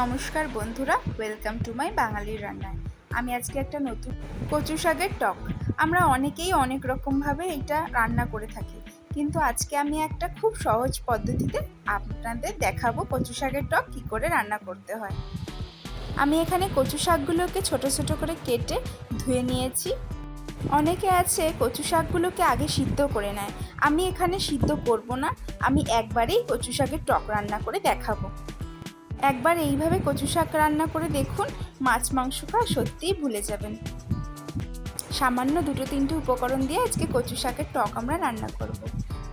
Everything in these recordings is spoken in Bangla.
নমস্কার বন্ধুরা ওয়েলকাম টু মাই বাঙালির রান্নায়। আমি আজকে একটা নতুন কচু শাকের টক। আমরা অনেকেই অনেক রকমভাবে এটা রান্না করে থাকি, কিন্তু আজকে আমি একটা খুব সহজ পদ্ধতিতে আপনাদের দেখাবো কচু শাকের টক কী করে রান্না করতে হয়। আমি এখানে কচু শাকগুলোকে ছোট ছোট করে কেটে ধুয়ে নিয়েছি। অনেকে আছে কচু শাকগুলোকে আগে সিদ্ধ করে নেয়। আমি এখানে সিদ্ধ করব না, আমি একবারেই কচু শাকের টক রান্না করে দেখাবো। একবার এইভাবে কচু শাক রান্না করে দেখুন, মাছ, মাংস খাওয়া সত্যিই ভুলে যাবেন। সামান্য দুটো তিনটে উপকরণ দিয়ে আজকে কচু শাকের টক আমরা রান্না করব।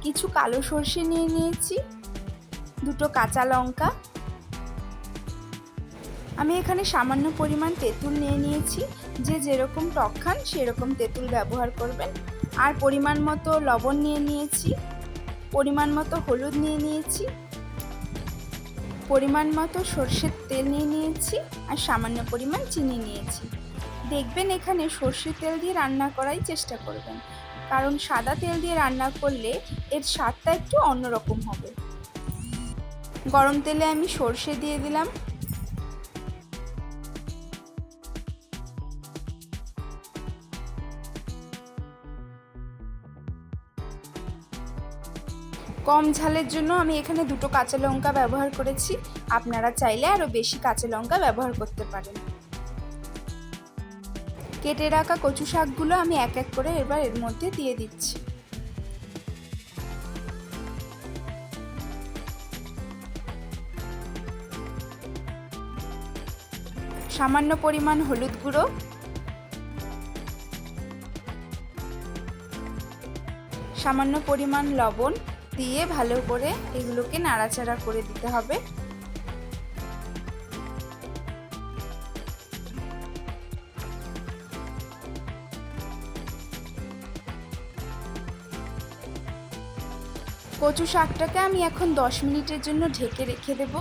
কিছু কালো সর্ষে নিয়ে নিয়েছি, দুটো কাঁচা লঙ্কা। আমি এখানে সামান্য পরিমাণ তেঁতুল নিয়ে নিয়েছি, যে যেরকম টক খান সেরকম তেঁতুল ব্যবহার করবেন। আর পরিমাণ মতো লবণ নিয়ে নিয়েছি, পরিমাণ মতো হলুদ নিয়ে নিয়েছি। পরিমাণ মতো সর্ষের তেল নিয়ে নিয়েছি আর সামান্য পরিমাণ চিনি নিয়েছি। দেখবেন এখানে সর্ষের তেল দিয়ে রান্না করাই চেষ্টা করবেন। কারণ সাদা তেল দিয়ে রান্না করলে এর স্বাদটা একটু অন্যরকম হবে। গরম তেলে আমি সর্ষে দিয়ে দিলাম। কম ঝালের জন্য আমি এখানে দুটো কাঁচা লঙ্কা ব্যবহার করেছি। আপনারা চাইলে আরও বেশি কাঁচা লঙ্কা ব্যবহার করতে পারেন। কেটে রাখা কচু শাকগুলো আমি এক এক করে এবার এর মধ্যে দিয়ে দিচ্ছি। সামান্য পরিমাণ হলুদ গুঁড়ো। সামান্য পরিমাণ লবণ। দিয়ে ভালো করে এগুলোকে নাড়াচাড়া করে দিতে হবে। কচু শাকটাকে আমি এখন 10 মিনিটের জন্য ঢেকে রেখে দেব,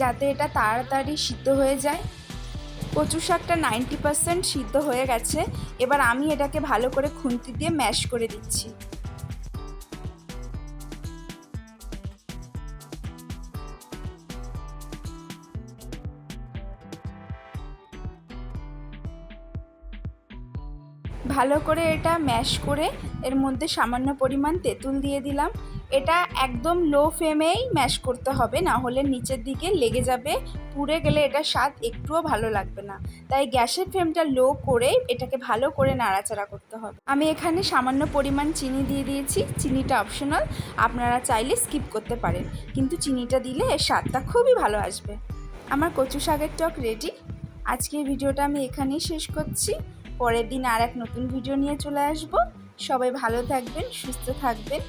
যাতে এটা তাড়াতাড়ি সিদ্ধ হয়ে যায়। কচু শাকটা নাইনটি সিদ্ধ হয়ে গেছে, এবার আমি এটাকে ভালো করে খুন্তি দিয়ে ম্যাশ করে দিচ্ছি। ভালো করে এটা ম্যাশ করে এর মধ্যে সামান্য পরিমাণ তেঁতুল দিয়ে দিলাম। এটা একদম লো ফ্লেমেই ম্যাশ করতে হবে, না হলে নিচের দিকে লেগে যাবে, পুড়ে গেলে এটা স্বাদ একটুও ভালো লাগবে না। তাই গ্যাসের ফ্লেমটা লো করে এটাকে ভালো করে নাড়াচাড়া করতে হবে। আমি এখানে সামান্য পরিমাণ চিনি দিয়ে দিয়েছি, চিনিটা অপশনাল আপনারা চাইলে স্কিপ করতে পারেন, কিন্তু চিনিটা দিলে এর স্বাদটা খুবই ভালো আসবে। আমার কচু শাকের টক রেডি আজকের ভিডিওটা আমি এখানেই শেষ করছি। পরের দিন আর এক নতুন ভিডিও নিয়ে চলে আসব। সবাই ভালো থাকবেন সুস্থ থাকবেন।